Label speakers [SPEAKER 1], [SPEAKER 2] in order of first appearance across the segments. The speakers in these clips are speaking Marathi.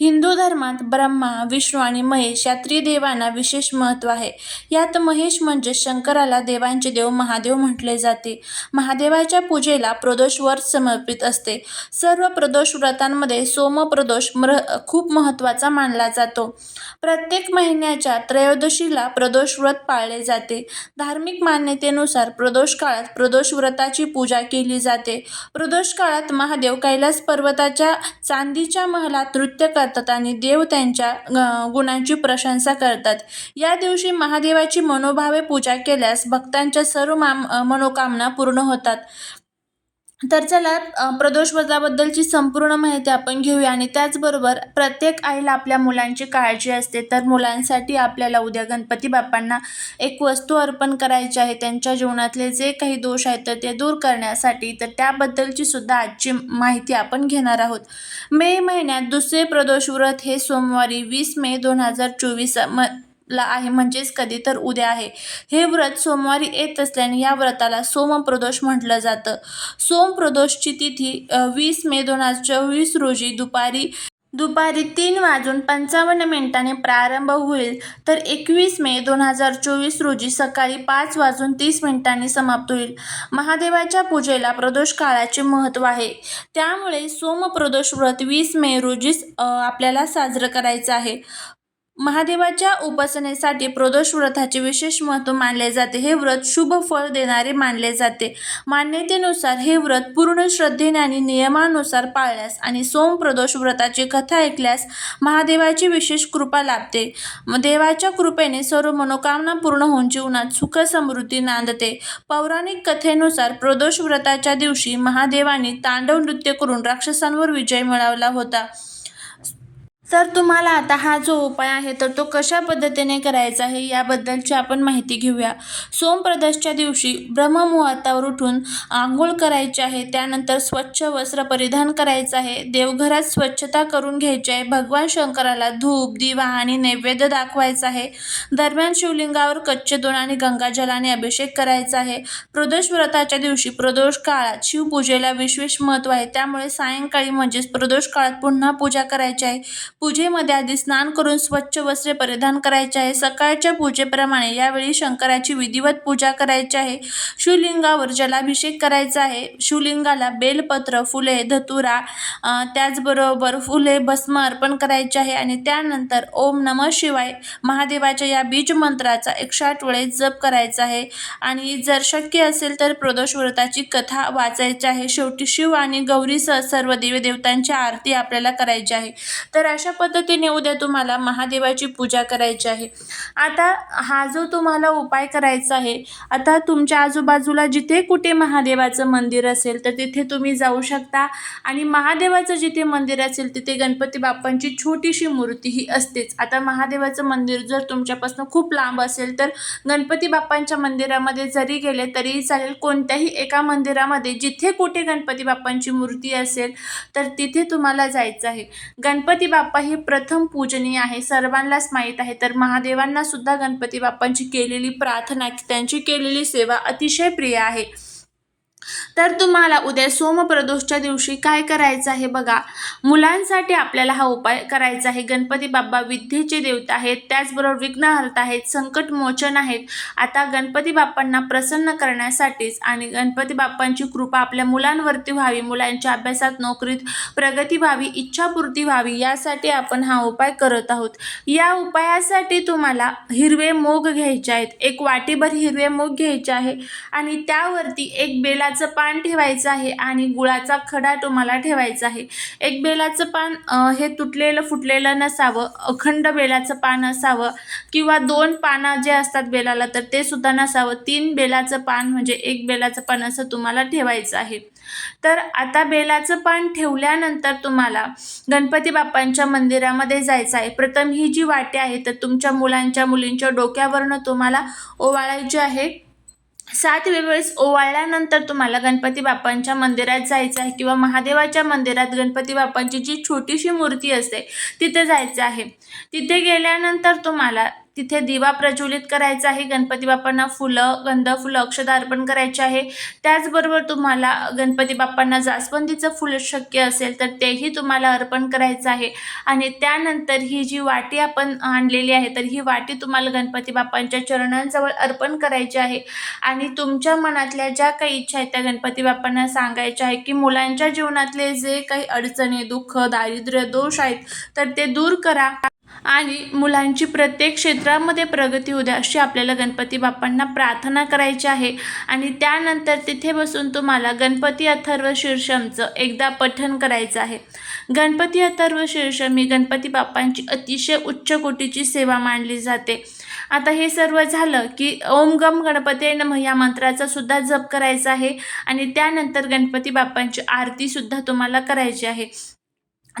[SPEAKER 1] हिंदू धर्मात ब्रह्मा विष्णू आणि महेश या त्रिदेवांना विशेष महत्त्व आहे. यात महेश म्हणजे शंकराला देवांचे देव महादेव म्हटले जाते. महादेवाच्या पूजेला प्रदोष व्रत समर्पित असते. सर्व प्रदोष व्रतांमध्ये सोमप्रदोष म्र खूप महत्त्वाचा मानला जातो. प्रत्येक महिन्याच्या त्रयोदशीला प्रदोष व्रत पाळले जाते. धार्मिक मान्यतेनुसार प्रदोष काळात प्रदोष व्रताची पूजा केली जाते. प्रदोष काळात महादेव कैलास पर्वताच्या चांदीच्या महलात नृत्य करतात आणि देव त्यांच्या गुणांची प्रशंसा करतात. या दिवशी महादेवाची मनोभावे पूजा केल्यास भक्तांच्या सर्व माम मनोकामना पूर्ण होतात. तर चला प्रदोष वजाबद्दलची संपूर्ण माहिती आपण घेऊया आणि त्याचबरोबर प्रत्येक आईला आपल्या मुलांची काळजी असते. तर मुलांसाठी आपल्याला उद्या गणपती बाप्पांना एक वस्तू अर्पण करायची आहे. त्यांच्या जीवनातले जे काही दोष आहेत तर ते दूर करण्यासाठी तर त्याबद्दलची सुद्धा आजची माहिती आपण घेणार आहोत. मे महिन्यात दुसरे प्रदोष व्रत हे सोमवारी वीस मे दोन हजार चोवीस म ला आहे म्हणजेच कधी तर उद्या आहे. हे व्रत सोमवारी येत असल्याने या व्रताला सोमप्रदोष म्हटलं जातं. सोमप्रदोषची तिथी वीस मे दोन हजार चोवीस रोजी दुपारी दुपारी तीन वाजून पंचावन्न मिनिटांनी प्रारंभ होईल. तर एकवीस मे दोन हजार चोवीस रोजी सकाळी पाच वाजून तीस मिनिटांनी समाप्त होईल. महादेवाच्या पूजेला प्रदोष काळाचे महत्त्व आहे. त्यामुळे सोमप्रदोष व्रत वीस मे रोजीच आपल्याला साजरं करायचं आहे. महादेवाच्या उपासनेसाठी प्रदोष व्रताचे विशेष महत्त्व मानले जाते. हे व्रत शुभ फळ देणारे मानले जाते. मान्यतेनुसार हे व्रत पूर्ण श्रद्धेने आणि नियमानुसार पाळल्यास आणि सोम प्रदोष व्रताची कथा ऐकल्यास महादेवाची विशेष कृपा लाभते. देवाच्या कृपेने सर्व मनोकामना पूर्ण होऊन जीवनात सुख समृद्धी नांदते. पौराणिक कथेनुसार प्रदोष व्रताच्या दिवशी महादेवाने तांडव नृत्य करून राक्षसांवर विजय मिळवला होता. तर तुम्हाला आता हा जो उपाय आहे तर तो कशा पद्धतीने करायचा आहे याबद्दलची आपण माहिती घेऊया. सोमप्रदशच्या दिवशी ब्रह्ममुहूर्तावर उठून आंघोळ करायची आहे त्यानंतर स्वच्छ वस्त्र परिधान करायचं आहे देवघरात स्वच्छता करून घ्यायची आहे भगवान शंकराला धूप दिवा आणि नैवेद्य दाखवायचा आहे दरम्यान शिवलिंगावर कच्चे दोन आणि गंगाजलाने अभिषेक करायचा आहे. प्रदोष व्रताच्या दिवशी प्रदोष काळात शिवपूजेला विशेष महत्त्व आहे त्यामुळे सायंकाळी म्हणजेच प्रदोष काळात पुन्हा पूजा करायची आहे. पूजेमध्ये आधी स्नान करून स्वच्छ वस्त्रे परिधान करायचे आहे. सकाळच्या पूजेप्रमाणे यावेळी शंकराची विधिवत पूजा करायची आहे. शिवलिंगावर जलाभिषेक करायचा आहे. शिवलिंगाला बेलपत्र फुले धतुरा त्याचबरोबर फुले भस्म अर्पण करायचे आहे आणि त्यानंतर ओम नम शिवाय महादेवाच्या या बीज मंत्राचा एकशे आठ वेळेस जप करायचा आहे. आणि जर शक्य असेल तर प्रदोष व्रताची कथा वाचायची आहे. शेवटी शिव आणि गौरीसह सर्व देवी देवतांची आरती आपल्याला करायची आहे. तर अशा अशा पद्धतीने उद्या तुम्हाला महादेवाची पूजा करायची आहे. आता हा जो तुम्हाला उपाय करायचा आहे आता तुमच्या आजूबाजूला जिथे कुठे महादेवाचं मंदिर असेल तर तिथे तुम्ही जाऊ शकता. आणि महादेवाचं जिथे मंदिर असेल तिथे गणपती बाप्पांची छोटीशी मूर्ती ही असतेच. आता महादेवाचं मंदिर जर तुमच्यापासून खूप लांब असेल तर गणपती बाप्पांच्या मंदिरामध्ये जरी गेले तरीही चालेल कोणत्याही एका मंदिरामध्ये जिथे कुठे गणपती बाप्पांची मूर्ती असेल तर तिथे तुम्हाला जायचं आहे. गणपती बाप्पा ही प्रथम पूजनीय आहे सर्वांनाच माहीत आहे. तर महादेवांना सुद्धा गणपती बाप्पांची केलेली प्रार्थना त्यांची केलेली सेवा अतिशय प्रिय आहे. तर तुम्हाला उद्या सोमप्रदोषच्या दिवशी काय करायचं आहे बघा. मुलांसाठी आपल्याला हा उपाय करायचा आहे. गणपती बाप्पा विद्येचे देवता आहेत. त्याचबरोबर विघ्नहर्ता आहेत. संकट मोचन आहेत. आता गणपती बाप्पांना प्रसन्न करण्यासाठीच आणि गणपती बाप्पांची कृपा आपल्या मुलांवरती व्हावी मुलांच्या अभ्यासात नोकरीत प्रगती व्हावी इच्छापूर्ती व्हावी यासाठी आपण हा उपाय करत आहोत. या उपायासाठी तुम्हाला हिरवे मोग घ्यायचे आहेत. एक वाटीभर हिरवे मोग घ्यायचे आहे आणि त्यावरती एक बेलाचा पान ठेवायचं आहे आणि गुळाचा खडा तुम्हाला ठेवायचा आहे. एक बेलाचं पान हे तुटलेलं फुटलेलं नसावं अखंड बेलाचं पान असावं किंवा दोन पानं जे असतात बेलाला तर ते सुद्धा नसावं. तीन बेलाचं पान म्हणजे एक बेलाचं पान असं तुम्हाला ठेवायचं आहे. तर आता बेलाचं पान ठेवल्यानंतर तुम्हाला गणपती बाप्पांच्या मंदिरामध्ये जायचं आहे. प्रथम ही जी वाटे आहे तर तुमच्या मुलांच्या मुलींच्या डोक्यावरनं तुम्हाला ओवाळायची आहे. सात वेळेस ओवाळल्यानंतर तुम्हाला गणपती बाप्पांच्या मंदिरात जायचं आहे किंवा महादेवाच्या मंदिरात गणपती बाप्पांची जी छोटीशी मूर्ती असते तिथे जायचं आहे. तिथे गेल्यानंतर तुम्हाला तिथे दिवा प्रज्वलित करायचा आहे. गणपती बाप्पांना फुलं गंध फुलं अक्षदा अर्पण करायचे आहे. त्याचबरोबर तुम्हाला गणपती बाप्पांना जास्वंदीचं फुल शक्य असेल तर तेही तुम्हाला अर्पण करायचं आहे. आणि त्यानंतर ही जी वाटी आपण आणलेली आहे तर ही वाटी तुम्हाला गणपती बाप्पांच्या चरणांजवळ अर्पण करायची आहे. आणि तुमच्या मनातल्या ज्या काही इच्छा आहेत त्या गणपती बाप्पांना सांगायच्या आहे की मुलांच्या जीवनातले जे काही अडचणी दुःख दारिद्र्य दोष आहेत तर ते दूर करा. आणि मुलांची प्रत्येक क्षेत्रामध्ये प्रगती होऊ द्या अशी आपल्याला गणपती बाप्पांना प्रार्थना करायची आहे. आणि त्यानंतर तिथे बसून तुम्हाला गणपती अथर्व शीर्षमचं एकदा पठण करायचं आहे. गणपती अथर्व शीर्षम ही गणपती बाप्पांची अतिशय उच्च कोटीची सेवा मानली जाते. आता हे सर्व झालं की ओम गम गणपती नम या मंत्राचा सुद्धा जप करायचा आहे. आणि त्यानंतर गणपती बाप्पांची आरतीसुद्धा तुम्हाला करायची आहे.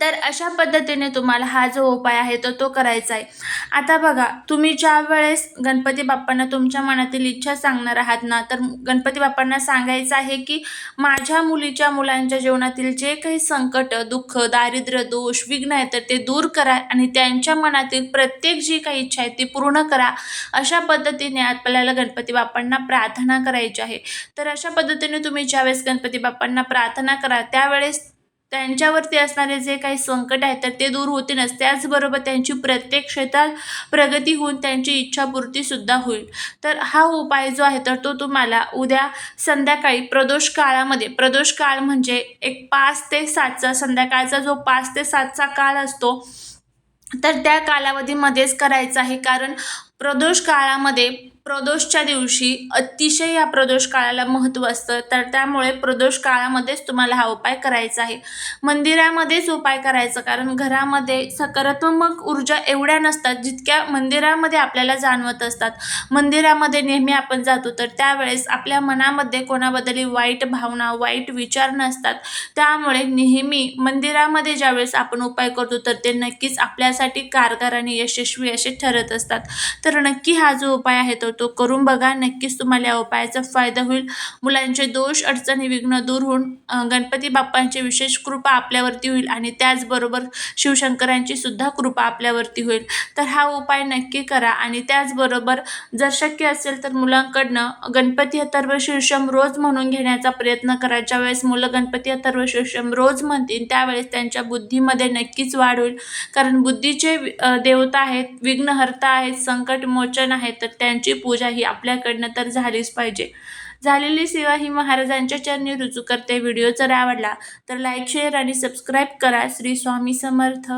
[SPEAKER 1] तर अशा पद्धतीने तुम्हाला हा जो उपाय आहे तर तो करायचा आहे. आता बघा तुम्ही ज्या वेळेस गणपती बाप्पांना तुमच्या मनातील इच्छा सांगणार आहात ना तर गणपती बाप्पांना सांगायचं आहे की माझ्या मुलीच्या मुलांच्या जीवनातील जे काही संकट दुःख दारिद्र्य दोष विघ्न आहे तर ते दूर करा आणि त्यांच्या मनातील प्रत्येक जी काही इच्छा आहे ती पूर्ण करा. अशा पद्धतीने आपल्याला गणपती बाप्पांना प्रार्थना करायची आहे. तर अशा पद्धतीने तुम्ही ज्यावेळेस गणपती बाप्पांना प्रार्थना करा त्यावेळेस त्यांच्यावरती असणारे जे काही संकट आहेत तर ते दूर होतीलच त्याचबरोबर त्यांची प्रत्येक क्षेत्रात प्रगती होऊन त्यांची इच्छापूर्तीसुद्धा होईल. तर हा उपाय जो आहे तर तो तुम्हाला उद्या संध्याकाळी प्रदोष काळामध्ये प्रदोष काळ म्हणजे एक पाच ते सातचा संध्याकाळचा जो पाच ते सातचा काळ असतो तर त्या कालावधीमध्येच करायचा आहे. कारण प्रदोष काळामध्ये प्रदोषच्या दिवशी अतिशय या प्रदोष काळाला महत्त्व असतं. तर त्यामुळे प्रदोष काळामध्येच तुम्हाला हा उपाय करायचा आहे. मंदिरामध्येच उपाय करायचा कारण घरामध्ये सकारात्मक ऊर्जा एवढ्या नसतात जितक्या मंदिरामध्ये आपल्याला जाणवत असतात. मंदिरामध्ये नेहमी आपण जातो तर त्यावेळेस आपल्या मनामध्ये कोणाबद्दल वाईट भावना वाईट विचार नसतात. त्यामुळे नेहमी मंदिरामध्ये ज्यावेळेस आपण उपाय करतो तर ते नक्कीच आपल्यासाठी कारगार आणि यशस्वी असे ठरत असतात. तर नक्की हा जो उपाय आहे तो तो करून बघा. नक्कीच तुम्हाला या उपायाचा फायदा होईल. मुलांचे दोष अडचणी विघ्न दूर होऊन गणपती बाप्पांची विशेष कृपा आपल्यावरती होईल आणि त्याचबरोबर शिवशंकरांची सुद्धा कृपा आपल्यावरती होईल. तर हा उपाय नक्की करा आणि त्याचबरोबर जर शक्य असेल तर मुलांकडनं गणपती अथर्व शीर्षम रोज म्हणून घेण्याचा प्रयत्न करा. ज्यावेळेस मुलं गणपती अथर्व शीर्षम रोज म्हणतील त्यावेळेस त्यांच्या बुद्धीमध्ये नक्कीच वाढ होईल. कारण बुद्धीचे देवता आहेत विघ्नहर्ता आहेत संकटमोचन आहेत तर त्यांची पूजा ही आपल्याकडनं तर झालीच पाहिजे. झालेली सेवा ही महाराजांच्या चरणी रुजू करते. व्हिडिओ जर आवडला तर लाईक शेअर आणि सबस्क्राईब करा. श्री स्वामी समर्थ.